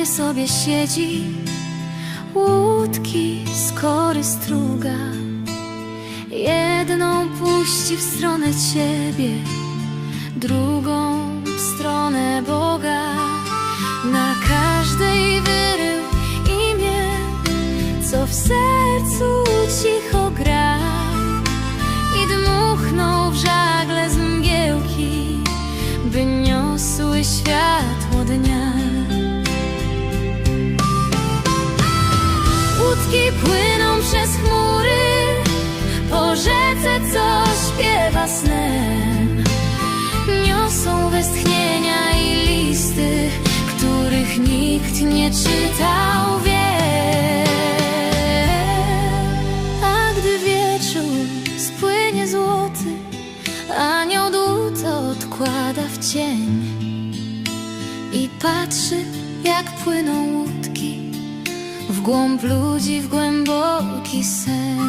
trawie sobie siedzi Łódki z kory struga. Jedną puści w stronę ciebie Drugą w stronę Boga. Na każdej wyrył imię Co w sercu cicho gra. I dmuchnął w żagle z mgiełki By niosły światło Łódki płyną przez chmury. Po rzece, co śpiewa snem. Niosą westchnienia i listy Których nikt nie czytał, wie. A gdy wieczór spłynie złoty Anioł dłut odkłada w cień I patrzy, jak płyną w głąb ludzi, w głęboki sen.